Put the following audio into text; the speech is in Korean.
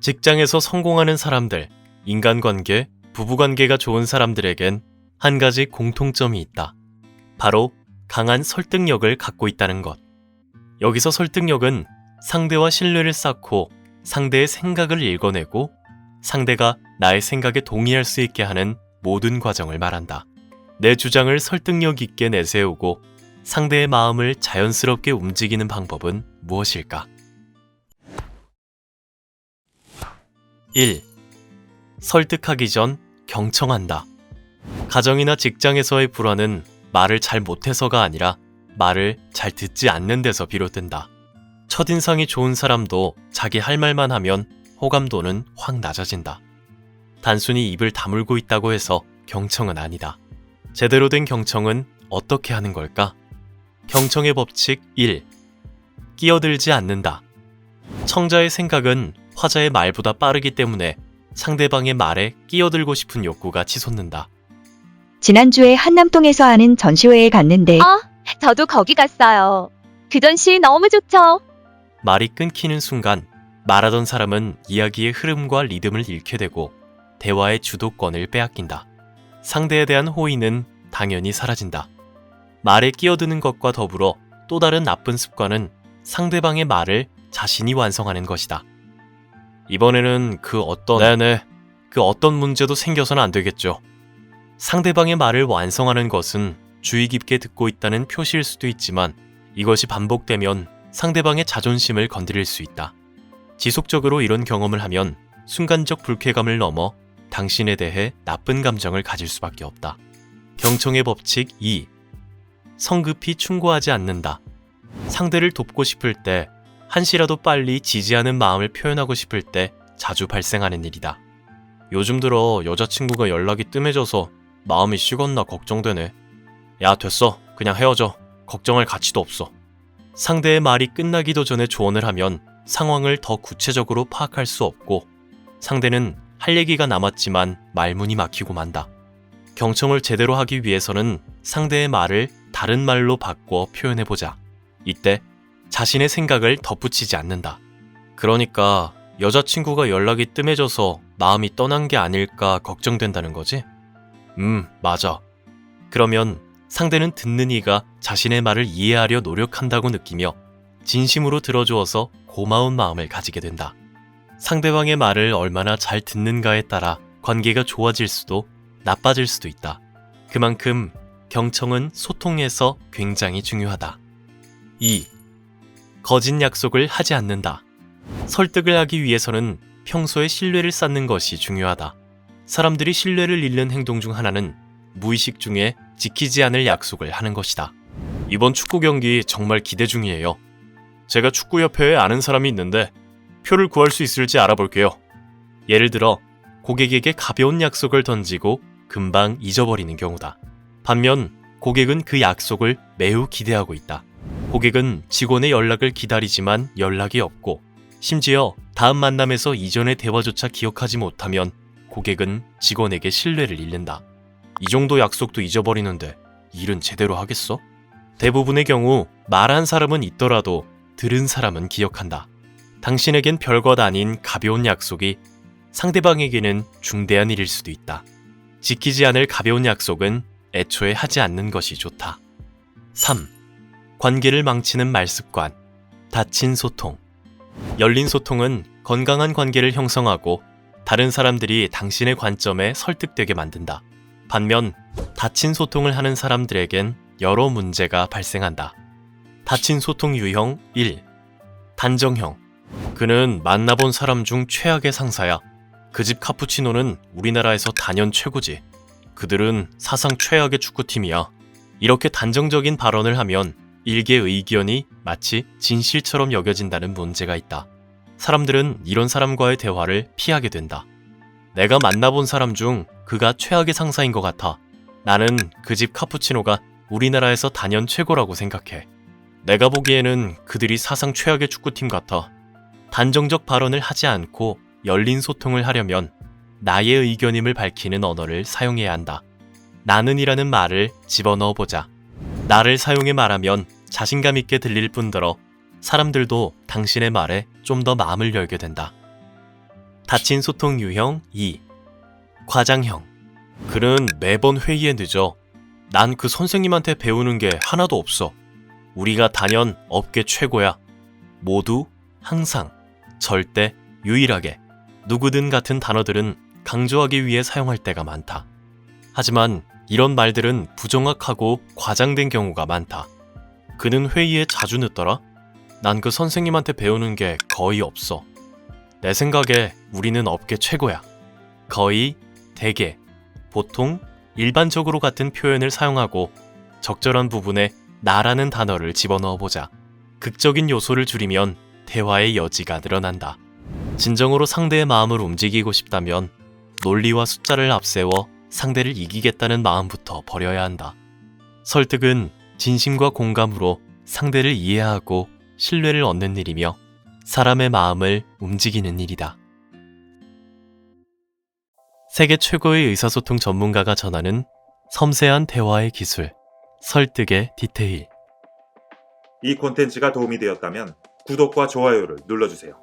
직장에서 성공하는 사람들, 인간관계, 부부관계가 좋은 사람들에겐 한 가지 공통점이 있다. 바로 강한 설득력을 갖고 있다는 것. 여기서 설득력은 상대와 신뢰를 쌓고 상대의 생각을 읽어내고 상대가 나의 생각에 동의할 수 있게 하는 모든 과정을 말한다. 내 주장을 설득력 있게 내세우고 상대의 마음을 자연스럽게 움직이는 방법은 무엇일까? 1. 설득하기 전 경청한다. 가정이나 직장에서의 불화는 말을 잘 못해서가 아니라 말을 잘 듣지 않는 데서 비롯된다. 첫인상이 좋은 사람도 자기 할 말만 하면 호감도는 확 낮아진다. 단순히 입을 다물고 있다고 해서 경청은 아니다. 제대로 된 경청은 어떻게 하는 걸까? 경청의 법칙 1. 끼어들지 않는다. 청자의 생각은 화자의 말보다 빠르기 때문에 상대방의 말에 끼어들고 싶은 욕구가 치솟는다. 지난주에 한남동에서 하는 전시회에 갔는데 아, 저도 거기 갔어요. 그 전시 너무 좋죠? 말이 끊기는 순간 말하던 사람은 이야기의 흐름과 리듬을 잃게 되고 대화의 주도권을 빼앗긴다. 상대에 대한 호의는 당연히 사라진다. 말에 끼어드는 것과 더불어 또 다른 나쁜 습관은 상대방의 말을 자신이 완성하는 것이다. 이번에는 그 어떤 네네 그 어떤 문제도 생겨서는 안 되겠죠. 상대방의 말을 완성하는 것은 주의 깊게 듣고 있다는 표시일 수도 있지만 이것이 반복되면 상대방의 자존심을 건드릴 수 있다. 지속적으로 이런 경험을 하면 순간적 불쾌감을 넘어 당신에 대해 나쁜 감정을 가질 수밖에 없다. 경청의 법칙 2. 성급히 충고하지 않는다. 상대를 돕고 싶을 때, 한시라도 빨리 지지하는 마음을 표현하고 싶을 때 자주 발생하는 일이다. 요즘 들어 여자친구가 연락이 뜸해져서 마음이 식었나 걱정되네. 야, 됐어. 그냥 헤어져. 걱정할 가치도 없어. 상대의 말이 끝나기도 전에 조언을 하면 상황을 더 구체적으로 파악할 수 없고 상대는 할 얘기가 남았지만 말문이 막히고 만다. 경청을 제대로 하기 위해서는 상대의 말을 다른 말로 바꿔 표현해보자. 이때 자신의 생각을 덧붙이지 않는다. 그러니까 여자친구가 연락이 뜸해져서 마음이 떠난 게 아닐까 걱정된다는 거지? 음, 맞아. 그러면 상대는 듣는 이가 자신의 말을 이해하려 노력한다고 느끼며 진심으로 들어주어서 고마운 마음을 가지게 된다. 상대방의 말을 얼마나 잘 듣는가에 따라 관계가 좋아질 수도 나빠질 수도 있다. 그만큼 경청은 소통에서 굉장히 중요하다. 2. 거짓 약속을 하지 않는다. 설득을 하기 위해서는 평소에 신뢰를 쌓는 것이 중요하다. 사람들이 신뢰를 잃는 행동 중 하나는 무의식 중에 지키지 않을 약속을 하는 것이다. 이번 축구 경기 정말 기대 중이에요. 제가 축구협회에 아는 사람이 있는데 표를 구할 수 있을지 알아볼게요. 예를 들어 고객에게 가벼운 약속을 던지고 금방 잊어버리는 경우다. 반면 고객은 그 약속을 매우 기대하고 있다. 고객은 직원의 연락을 기다리지만 연락이 없고 심지어 다음 만남에서 이전의 대화조차 기억하지 못하면 고객은 직원에게 신뢰를 잃는다. 이 정도 약속도 잊어버리는데 일은 제대로 하겠어? 대부분의 경우 말한 사람은 있더라도 들은 사람은 기억한다. 당신에겐 별것 아닌 가벼운 약속이 상대방에게는 중대한 일일 수도 있다. 지키지 않을 가벼운 약속은 애초에 하지 않는 것이 좋다. 3. 관계를 망치는 말습관. 닫힌 소통. 열린 소통은 건강한 관계를 형성하고 다른 사람들이 당신의 관점에 설득되게 만든다. 반면 닫힌 소통을 하는 사람들에겐 여러 문제가 발생한다. 닫힌 소통 유형 1. 단정형. 그는 만나본 사람 중 최악의 상사야. 그 집 카푸치노는 우리나라에서 단연 최고지. 그들은 사상 최악의 축구팀이야. 이렇게 단정적인 발언을 하면 일개 의견이 마치 진실처럼 여겨진다는 문제가 있다. 사람들은 이런 사람과의 대화를 피하게 된다. 내가 만나본 사람 중 그가 최악의 상사인 것 같아. 나는 그 집 카푸치노가 우리나라에서 단연 최고라고 생각해. 내가 보기에는 그들이 사상 최악의 축구팀 같아. 단정적 발언을 하지 않고 열린 소통을 하려면 나의 의견임을 밝히는 언어를 사용해야 한다. 나는이라는 말을 집어넣어 보자. 나를 사용해 말하면 자신감 있게 들릴 뿐더러 사람들도 당신의 말에 좀 더 마음을 열게 된다. 닫힌 소통 유형 2. 과장형. 그는 매번 회의에 늦어. 난 그 선생님한테 배우는 게 하나도 없어. 우리가 단연 업계 최고야. 모두, 항상, 절대, 유일하게, 누구든 같은 단어들은 강조하기 위해 사용할 때가 많다. 하지만 이런 말들은 부정확하고 과장된 경우가 많다. 그는 회의에 자주 늦더라? 난 그 선생님한테 배우는 게 거의 없어. 내 생각에 우리는 업계 최고야. 거의, 대개, 보통, 일반적으로 같은 표현을 사용하고 적절한 부분에 나라는 단어를 집어넣어 보자. 극적인 요소를 줄이면 대화의 여지가 늘어난다. 진정으로 상대의 마음을 움직이고 싶다면 논리와 숫자를 앞세워 상대를 이기겠다는 마음부터 버려야 한다. 설득은 진심과 공감으로 상대를 이해하고 신뢰를 얻는 일이며 사람의 마음을 움직이는 일이다. 세계 최고의 의사소통 전문가가 전하는 섬세한 대화의 기술, 설득의 디테일. 이 콘텐츠가 도움이 되었다면 구독과 좋아요를 눌러주세요.